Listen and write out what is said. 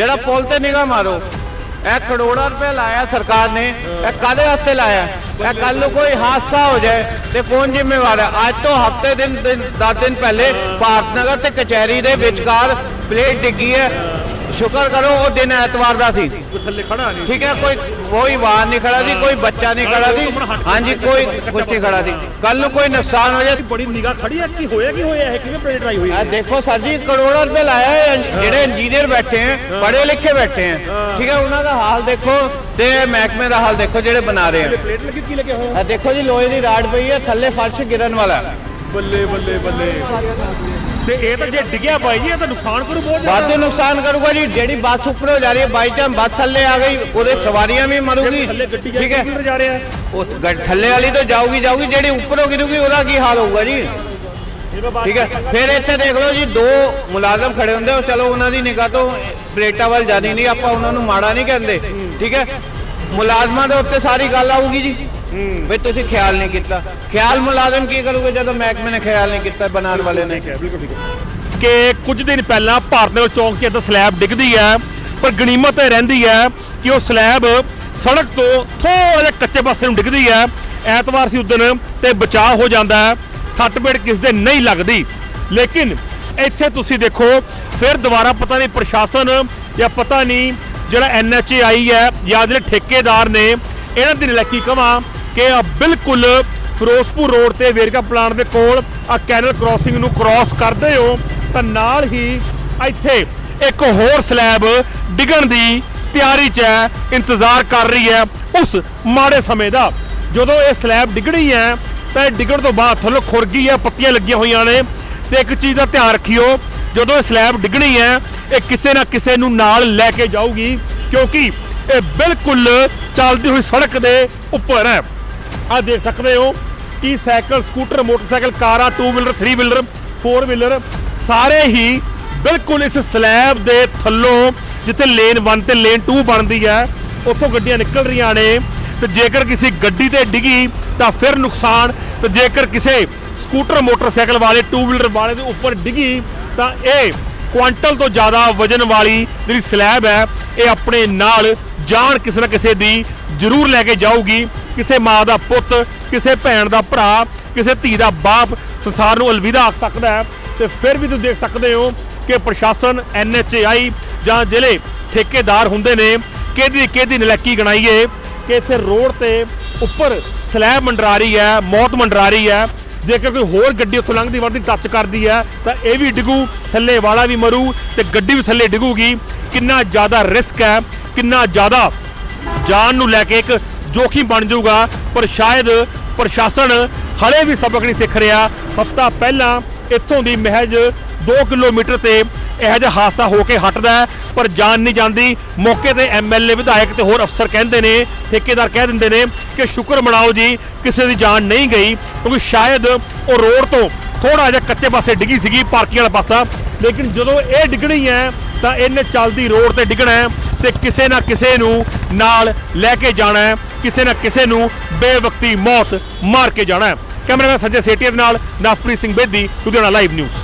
ਜਿਹੜਾ ਪੁਲ ਤੇ ਨਿਗਾਹ ਮਾਰੋ। ਇਹ ਕਰੋੜਾਂ ਰੁਪਏ ਲਾਇਆ ਸਰਕਾਰ ਨੇ। ਇਹ ਕਾਦੇ ਵਾਸਤੇ ਲਾਇਆ? ਇਹ ਕੱਲ ਨੂੰ ਕੋਈ ਹਾਦਸਾ ਹੋ ਜਾਏ ਤੇ ਕੌਣ ਜ਼ਿੰਮੇਵਾਰ ਹੈ? ਅੱਜ ਤੋਂ ਹਫ਼ਤੇ ਦਿਨ 10 ਦਿਨ ਪਹਿਲੇ ਭਾਰਤ ਨਗਰ ਤੇ ਕਚਹਿਰੀ ਦੇ ਵਿਚਕਾਰ ਪਲੇਟ ਡਿੱਗੀ ਹੈ। ਸ਼ੁਕਰ ਕਰੋ ਉਹ ਦਿਨ ਐਤਵਾਰ ਦਾ ਸੀ। ਥੱਲੇ ਖੜਾ ਨਹੀਂ। ਠੀਕ ਹੈ ਕੋਈ ਕੋਈ ਵਾਹਨ ਨਹੀਂ ਖੜਾ ਸੀ ਕੋਈ ਬੱਚਾ ਨਹੀਂ ਖੜਾ ਸੀ। ਹਾਂਜੀ ਕੋਈ ਕੁਛ ਨਹੀਂ ਖੜਾ ਸੀ। ਕੱਲ ਨੂੰ ਕੋਈ ਨੁਕਸਾਨ ਹੋ ਜਾਏ। ਬੜੀ ਨਿਗਾਹ ਖੜੀ ਹੈ ਕੀ ਹੋਇਆ ਕੀ ਹੋਇਆ ਇਹ ਕਿਵੇਂ ਪਲੇਟ ਆਈ ਹੋਈ ਆ ਹੈ ਦੇਖੋ ਸਰ ਜੀ ਕਰੋੜਾਂ ਰੁਪਏ ਲਾਇਆ ਹੈ ਜਿਹੜੇ ਇੰਜੀਨੀਅਰ ਬੈਠੇ ਹੈ ਪੜ੍ਹੇ ਲਿਖੇ ਬੈਠੇ ਹੈ। ਠੀਕ ਹੈ ਉਹਨਾਂ ਦਾ ਹਾਲ ਦੇਖੋ ਤੇ ਮਹਿਕਮੇ ਦਾ ਹਾਲ ਦੇਖੋ ਜਿਹੜੇ ਬਣਾ ਰਹੇ ਹੈ। ਪਲੇਟ ਲੱਗੀ ਕੀ ਲੱਗਿਆ ਹੋਇਆ ਆ ਦੇਖੋ ਜੀ ਲੋਹੇ ਦੀ ਰਾਡ ਪਈ ਹੈ ਥੱਲੇ ਫਰਸ਼ ਗਿਰਨ ਵਾਲਾ ਹੈ। ਬੱਲੇ ਬੱਲੇ ਬੱਲੇ। ਤੇ ਇਹ ਤਾਂ ਜੇ ਡਿੱਗਿਆ ਬਾਈ ਜੀ ਇਹ ਤਾਂ ਨੁਕਸਾਨ ਕਰੂ ਬਹੁਤ ਜ਼ਿਆਦਾ। ਵਾਧੂ ਨੁਕਸਾਨ ਕਰੂਗਾ ਜੀ ਜਿਹੜੀ ਬੱਸ ਉੱਪਰੋਂ ਜਾ ਰਹੀ ਹੈ ਬਾਈ ਚਾਂਸ ਬੱਸ ਥੱਲੇ ਆ ਗਈ ਉਹਦੇ ਸਵਾਰੀਆਂ ਵੀ ਮਰੂਗੀ। ਥੱਲੇ ਗੱਡੀ ਜਾ ਠੀਕ ਹੈ। ਕਿੱਧਰ ਜਾ ਰਿਹਾ ਹੈ। ਉਹ ਗ- ਥੱਲੇ ਵਾਲੀ ਤਾਂ ਜਾਊਗੀ ਜਾਊਗੀ ਜਿਹੜੀ ਉੱਪਰੋਂ ਗਿਰੂਗੀ ਉਹਦਾ ਕੀ ਹਾਲ ਹੋਊਗਾ ਜੀ? ਇਹ ਤਾਂ ਬਾਤ ਠੀਕ ਹੈ। ਫਿਰ ਇੱਥੇ ਦੇਖ ਲਓ ਜੀ ਦੋ ਮੁਲਾਜ਼ਮ ਖੜੇ ਹੁੰਦੇ ਉਹ ਚਲੋ ਉਹਨਾਂ ਦੀ ਨਿਗਾਹ ਤੋਂ ਪਲੇਟਾਂ ਵੱਲ ਜਾਣੀ ਨਹੀਂ ਆਪਾਂ ਉਹਨਾਂ ਨੂੰ ਮਾੜਾ ਨਹੀਂ ਕਹਿੰਦੇ। ਠੀਕ ਹੈ। ਮੁਲਾਜ਼ਮਾਂ ਦੇ ਉੱਤੇ ਸਾਰੀ ਗੱਲ ਆਊਗੀ ਜੀ। ਵੀ ਤੁਸੀਂ ਖਿਆਲ ਨਹੀਂ ਕੀਤਾ। ਖਿਆਲ ਮੁਲਾਜ਼ਮ ਕੀ ਕਰੂਗੇ ਜਦੋਂ ਮਹਿਕਮੇ ਨੇ ਖਿਆਲ ਨਹੀਂ ਕੀਤਾ ਬਣਾਉਣ ਵਾਲੇ ਨੇ? ਠੀਕ ਹੈ ਬਿਲਕੁਲ ਠੀਕ ਹੈ। ਕਿ ਕੁਝ ਦਿਨ ਪਹਿਲਾਂ ਭਾਰਤ ਨਗਰ ਚੌਂਕ 'ਚ ਇੱਦਾਂ ਸਲੈਬ ਡਿੱਗਦੀ ਹੈ ਪਰ ਗਣੀਮਤ ਇਹ ਰਹਿੰਦੀ ਹੈ ਕਿ ਉਹ ਸਲੈਬ ਸੜਕ ਤੋਂ ਥੋੜਾ ਜਿਹਾ ਕੱਚੇ ਪਾਸੇ ਨੂੰ ਡਿੱਗਦੀ ਹੈ। ਐਤਵਾਰ ਸੀ ਉਸ ਦਿਨ ਤੇ ਬਚਾਅ ਹੋ ਜਾਂਦਾ ਹੈ। ਸੱਟ ਪੇਟ ਕਿਸ ਦੇ ਨਹੀਂ ਲੱਗਦੀ। ਲੇਕਿਨ ਇੱਥੇ ਤੁਸੀਂ ਦੇਖੋ ਫਿਰ ਦੁਬਾਰਾ ਪਤਾ ਨਹੀਂ ਪ੍ਰਸ਼ਾਸਨ ਜਾਂ ਪਤਾ ਨਹੀਂ ਜਿਹੜਾ ਐਨਐਚਏ ਆਈ ਹੈ ਜਾਂ ਜਿਹੜੇ ਠੇਕੇਦਾਰ ਨੇ ਇਹਨਾਂ ਦੀ ਨਲੈਕੀ ਕਵਾਂ ਕਿ ਆ ਬਿਲਕੁਲ ਫਿਰੋਜ਼ਪੁਰ ਰੋਡ ਤੇ ਵੇਰਕਾ ਪਲਾਂਟ ਦੇ ਕੋਲ ਆ ਕੈਨਲ ਕ੍ਰਾਸਿੰਗ ਨੂੰ ਕ੍ਰਾਸ ਕਰਦੇ ਹੋ, ਤਾਂ ਨਾਲ ਹੀ ਇੱਥੇ ਇੱਕ ਹੋਰ ਸਲੈਬ ਡਿੱਗਣ ਦੀ ਤਿਆਰੀ 'ਚ ਹੈ, ਇੰਤਜ਼ਾਰ ਕਰ ਰਹੀ ਹੈ ਉਸ ਮਾੜੇ ਸਮੇਂ ਦਾ। ਜਦੋਂ ਇਹ ਸਲੈਬ ਡਿੱਗਣੀ ਹੈ, ਤਾਂ ਇਹ ਡਿੱਗਣ ਤੋਂ ਬਾਅਦ ਥੱਲੇ ਖੁਰਗੀ ਹੈ ਪੱਤੀਆਂ ਲੱਗੀਆਂ ਹੋਈਆਂ ਨੇ ਤੇ ਇੱਕ ਚੀਜ਼ ਦਾ ਧਿਆਨ ਰੱਖਿਓ, ਜਦੋਂ ਇਹ ਸਲੈਬ ਡਿੱਗਣੀ ਹੈ, ਇਹ ਕਿਸੇ ਨਾ ਕਿਸੇ ਨੂੰ ਨਾਲ ਲੈ ਕੇ ਜਾਊਗੀ, ਕਿਉਂਕਿ ਇਹ ਬਿਲਕੁਲ ਚੱਲਦੀ ਹੋਈ ਸੜਕ ਦੇ ਉੱਪਰ ਹੈ। ਆ ਦੇਖ ਸਕਦੇ ਹੋ ਕਿ ਸਾਈਕਲ, ਸਕੂਟਰ, ਮੋਟਰਸਾਈਕਲ, ਕਾਰਾਂ 2 ਵੀਲਰ 3 ਵੀਲਰ 4 ਵੀਲਰ ਸਾਰੇ ਹੀ ਬਿਲਕੁਲ ਇਸ ਸਲੈਬ ਦੇ ਥੱਲੋਂ, ਜਿੱਥੇ ਲੇਨ 1 ਤੇ ਲੇਨ 2 ਬਣਦੀ ਹੈ, ਉੱਥੋਂ ਗੱਡੀਆਂ ਨਿਕਲ ਰਹੀਆਂ ਨੇ, ਤੇ ਜੇਕਰ ਕਿਸੇ ਗੱਡੀ ਤੇ ਡਿੱਗੀ, ਤਾਂ ਫਿਰ ਨੁਕਸਾਨ, ਤੇ ਜੇਕਰ ਕਿਸੇ ਸਕੂਟਰ, ਮੋਟਰਸਾਈਕਲ ਵਾਲੇ 2 ਵੀਲਰ ਵਾਲੇ ਦੇ ਉੱਪਰ ਡਿੱਗੀ, ਤਾਂ ਇਹ ਕੁਆਂਟਲ ਤੋਂ ਜ਼ਿਆਦਾ ਵਜਨ ਵਾਲੀ ਜਿਹੜੀ ਸਲੈਬ ਹੈ, ਇਹ ਆਪਣੇ ਨਾਲ ਜਾਨ ਕਿਸੇ ਨਾ ਕਿਸੇ ਦੀ ਜ਼ਰੂਰ ਲੈ ਕੇ ਜਾਊਗੀ। ਕਿਸੇ ਮਾਂ ਦਾ ਪੁੱਤ, ਕਿਸੇ ਭੈਣ ਦਾ ਭਰਾ, ਕਿਸੇ ਧੀ ਦਾ ਬਾਪ ਸੰਸਾਰ ਨੂੰ ਅਲਵਿਦਾ ਆਖ ਸਕਦਾ ਹੈ। ਤੇ ਫਿਰ ਵੀ ਤੁਸੀਂ ਦੇਖ ਸਕਦੇ ਹੋ ਕਿ ਪ੍ਰਸ਼ਾਸਨ, ਐਨਐਚਏਆਈ ਜਾਂ ਜ਼ਿਲ੍ਹੇ ਠੇਕੇਦਾਰ ਹੁੰਦੇ ਨੇ, ਕਿਹਦੀ ਕਿਹਦੀ ਨਲੈਕੀ ਗਣਾਈਏ ਕਿ ਇੱਥੇ ਰੋਡ ਤੇ ਉੱਪਰ ਸਲੈਬ ਮੰਡਰਾ ਰਹੀ ਹੈ, ਮੌਤ ਮੰਡਰਾ ਰਹੀ ਹੈ। ਜੇਕਰ ਕੋਈ ਹੋਰ ਗੱਡੀ ਉੱਥੋਂ ਲੰਘਦੀ ਵਰਦੀ ਟੱਚ ਕਰਦੀ ਹੈ, ਤਾਂ ਇਹ ਵੀ ਡਿੱਗੂ, ਥੱਲੇ ਵਾਲਾ ਵੀ ਮਰੂ ਤੇ ਗੱਡੀ ਵੀ ਥੱਲੇ ਡਿੱਗੂਗੀ। ਕਿੰਨਾ ਜ਼ਿਆਦਾ ਰਿਸਕ ਹੈ, ਕਿੰਨਾ ਜ਼ਿਆਦਾ ਜਾਨ ਨੂੰ ਲੈ ਕੇ ਇੱਕ ਜੋਖੀ ਬਣ ਜਾਊਗਾ, ਪਰ ਸ਼ਾਇਦ ਪ੍ਰਸ਼ਾਸਨ ਹਲੇ ਵੀ ਸਬਕ ਨਹੀਂ ਸਿੱਖ ਰਿਹਾ। ਹਫਤਾ ਪਹਿਲਾਂ ਇੱਥੋਂ ਦੀ ਮਹਿਜ 2 ਕਿਲੋਮੀਟਰ ਤੇ ਇਹੋ ਜਿਹਾ ਹਾਦਸਾ ਹੋ ਕੇ ਹਟਦਾ ਪਰ ਜਾਨ ਨਹੀਂ ਜਾਂਦੀ। ਮੌਕੇ ਤੇ ਐਮਐਲਏ ਵਿਧਾਇਕ ਤੇ ਹੋਰ ਅਫਸਰ ਕਹਿੰਦੇ ਨੇ, ਠੇਕੇਦਾਰ ਕਹਿ ਦਿੰਦੇ ਨੇ ਕਿ ਸ਼ੁਕਰ ਮਨਾਓ ਜੀ, ਕਿਸੇ ਦੀ ਜਾਨ ਨਹੀਂ ਗਈ, ਕਿਉਂਕਿ ਸ਼ਾਇਦ ਉਹ ਰੋਡ ਤੋਂ ਥੋੜਾ ਜਿਹਾ ਕੱਚੇ ਪਾਸੇ ਡਿੱਗੀ ਸੀਗੀ, ਪਾਰਕਿੰਗ ਵਾਲਾ ਪਾਸਾ। ਲੇਕਿਨ ਜਦੋਂ ਇਹ ਡਿੱਗਣੀ ਹੈ, ਤਾਂ ਇਹਨੇ ਚੱਲਦੀ ਰੋਡ ਤੇ ਡਿੱਗਣਾ ਹੈ। ਤੇ ਕਿਸੇ ਨਾ ਕਿਸੇ ਨੂੰ ਨਾਲ ਲੈ ਕੇ ਜਾਣਾ ਹੈ। ਕਿਸੇ ਨਾ ਕਿਸੇ ਨੂੰ ਬੇਵਕਤੀ ਮੌਤ ਮਾਰ ਕੇ ਜਾਣਾ ਹੈ। ਕੈਮਰਾਮੈਨ ਸੰਜੇ ਸੇਠੀਆ ਦੇ ਨਾਲ ਨਸਪ੍ਰੀਤ ਸਿੰਘ ਬੇਦੀ, ਲੁਧਿਆਣਾ ਲਾਈਵ ਨਿਊਜ਼